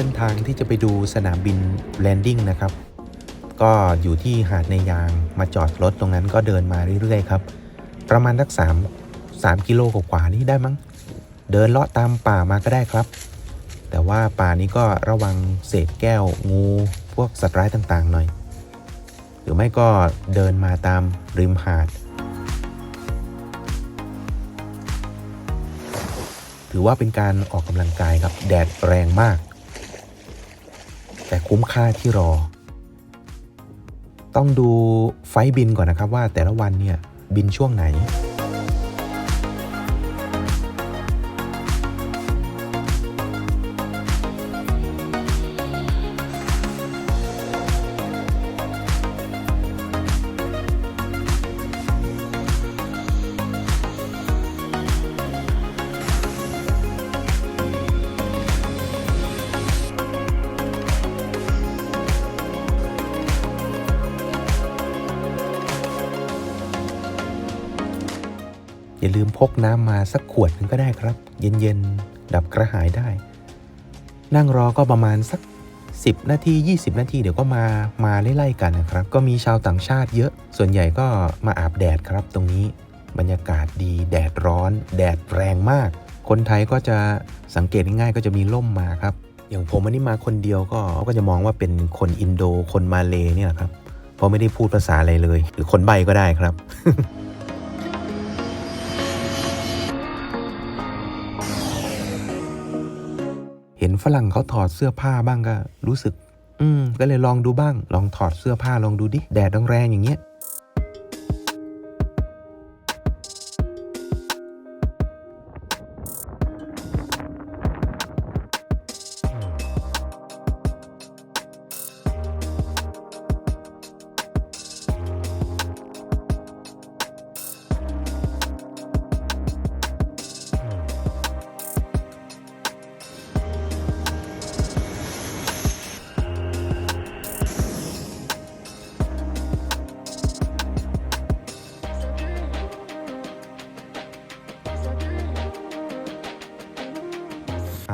เส้นทางที่จะไปดูสนามบินแลนดิ้งนะครับ ก็อยู่ที่หาดในยางมาจอดรถตรงนั้นก็เดินมาเรื่อยๆครับ ประมาณสักสามสามกิโลกว่านี่ได้มั้ง เดินเลาะตามป่ามาก็ได้ครับ แต่ว่าป่านี้ก็ระวังเศษแก้วงูพวกสัตว์ร้ายต่างๆหน่อย หรือไม่ก็เดินมาตามริมหาด ถือว่าเป็นการออกกำลังกายครับ แดดแรงมาก แต่คุ้มค่าที่รอ ต้องดูไฟบินก่อนนะครับว่าแต่ละวันเนี่ยบินช่วงไหน อย่าลืมพกน้ำมาสักขวดหนึงก็ได้ครับ เย็นๆ ดับกระหายได้ นั่งรอก็ประมาณสัก 10 นาที 20 นาทีเดี๋ยวก็มามาไล่ๆกันนะครับ ก็มีชาวต่างชาติเยอะ ส่วนใหญ่ก็มาอาบแดดครับตรงนี้บรรยากาศดีแดดร้อน แดดแรงมาก คนไทยก็จะสังเกตง่ายๆก็จะมีร่มมาครับ อย่างผมอันนี้มาคนเดียวก็ก็จะมองว่าเป็นคนอินโดคนมาเลเนี่ยครับเพราะไม่ได้พูดภาษาอะไรเลย หรือคนใบก็ได้ครับ เห็นฝรั่งเขาถอดเสื้อผ้าบ้างก็รู้สึก อืม ก็เลยลองดูบ้าง ลองถอดเสื้อผ้าลองดูดิ แดดแรงๆอย่างเงี้ย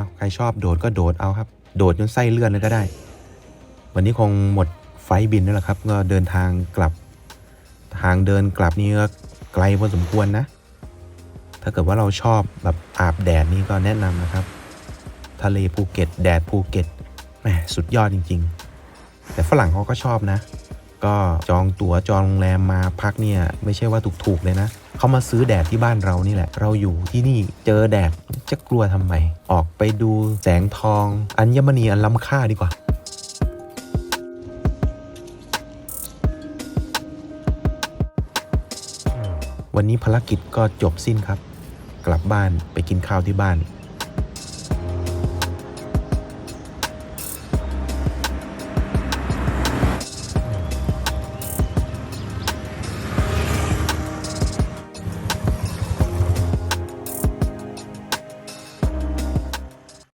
เอาใครชอบโดดก็โดดเอาครับ โดดจนไส้เลื่อนเลยก็ได้ วันนี้คงหมดไฟบินแล้วล่ะครับ ก็เดินทางกลับ ทางเดินกลับนี่ก็ไกลพอสมควรนะ ถ้าเกิดว่าเราชอบแบบอาบแดดนี่ก็แนะนำนะครับ ทะเลภูเก็ต แดดภูเก็ตแหมสุดยอดจริง ๆ แต่ฝรั่งเขาก็ชอบนะ ก็จองตั๋วจองโรงแรมมาพักเนี่ย ไม่ใช่ว่าถูกๆเลยนะเขามาซื้อแดดที่บ้านเรานี่แหละ เราอยู่ที่นี่เจอแดด จะกลัวทำไม ออกไปดูแสงทอง อัญมณีอันล้ำค่าดีกว่าวันนี้ภารกิจก็จบสิ้นครับ กลับบ้านไปกินข้าวที่บ้าน